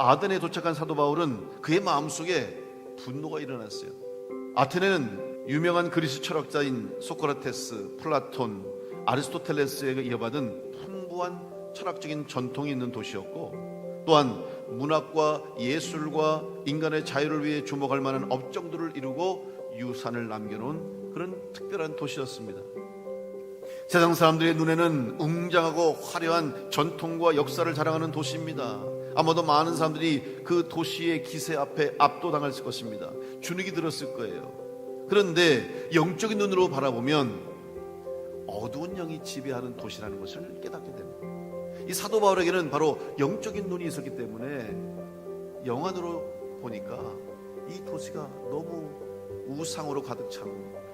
아덴에 도착한 사도 바울은 그의 마음속에 분노가 일어났어요. 아테네는 유명한 그리스 철학자인 소크라테스, 플라톤, 아리스토텔레스에게 이어받은 풍부한 철학적인 전통이 있는 도시였고 또한 문학과 예술과 인간의 자유를 위해 주목할 만한 업종들을 이루고 유산을 남겨놓은 그런 특별한 도시였습니다. 세상 사람들의 눈에는 웅장하고 화려한 전통과 역사를 자랑하는 도시입니다. 아마도 많은 사람들이 그 도시의 기세 앞에 압도당할 것입니다. 주눅이 들었을 거예요. 그런데 영적인 눈으로 바라보면 어두운 영이 지배하는 도시라는 것을 깨닫게 됩니다. 이 사도 바울에게는 바로 영적인 눈이 있었기 때문에 영안으로 보니까 이 도시가 너무 우상으로 가득 차고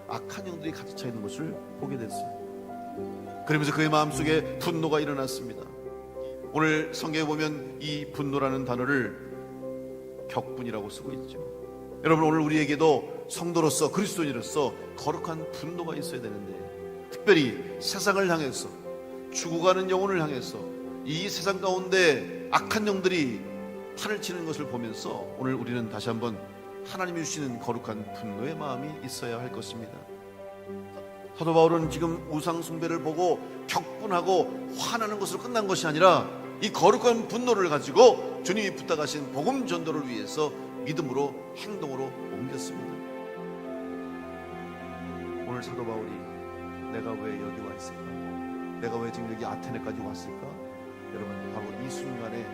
악한 영들이 가득 차 있는 것을 보게 됐어요. 그러면서 그의 마음속에 분노가 일어났습니다. 오늘 성경에 보면 이 분노라는 단어를 격분이라고 쓰고 있죠. 여러분 오늘 우리에게도 성도로서 그리스도인으로서 거룩한 분노가 있어야 되는데 특별히 세상을 향해서 죽어가는 영혼을 향해서 이 세상 가운데 악한 영들이 판을 치는 것을 보면서 오늘 우리는 다시 한번 하나님이 주시는 거룩한 분노의 마음이 있어야 할 것입니다. 사도 바울은 지금 우상 숭배를 보고 격분하고 화나는 것으로 끝난 것이 아니라 이 거룩한 분노를 가지고 주님이 부탁하신 복음 전도를 위해서 믿음으로 행동으로 옮겼습니다. 오늘 사도 바울이 내가 왜 여기 와 있을까? 내가 왜 지금 여기 아테네까지 왔을까? 여러분 바로 이 순간에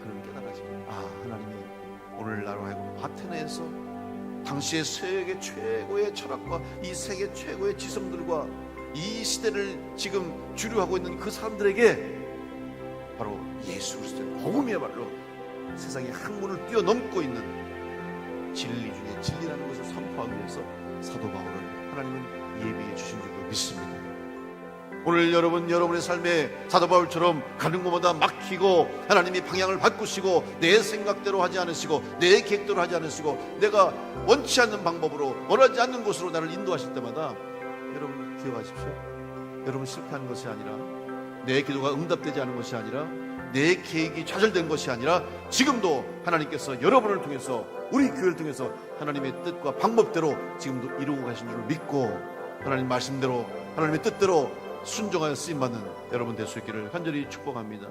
그는 깨달아지고 아 하나님이 오늘 나로 하여금 아테네에서 당시의 세계 최고의 철학과 이 세계 최고의 지성들과 이 시대를 지금 주류하고 있는 그 사람들에게 바로 예수 그리스도의 복음이야말로 세상의 학문을 뛰어넘고 있는 진리 중에 진리라는 것을 선포하기 위해서 사도 바울을 하나님은 예비해 주신 줄로 믿습니다. 오늘 여러분 여러분의 삶에 사도 바울처럼 가는 곳마다 막히고 하나님이 방향을 바꾸시고 내 생각대로 하지 않으시고 내 계획대로 하지 않으시고 내가 원치 않는 방법으로 원하지 않는 곳으로 나를 인도하실 때마다 여러분 기억하십시오. 여러분 실패한 것이 아니라 내 기도가 응답되지 않은 것이 아니라 내 계획이 좌절된 것이 아니라 지금도 하나님께서 여러분을 통해서 우리 교회를 통해서 하나님의 뜻과 방법대로 지금도 이루고 가신 줄을 믿고 하나님 말씀대로 하나님의 뜻대로 순종하여 쓰임 받는 여러분 될 수 있기를 간절히 축복합니다.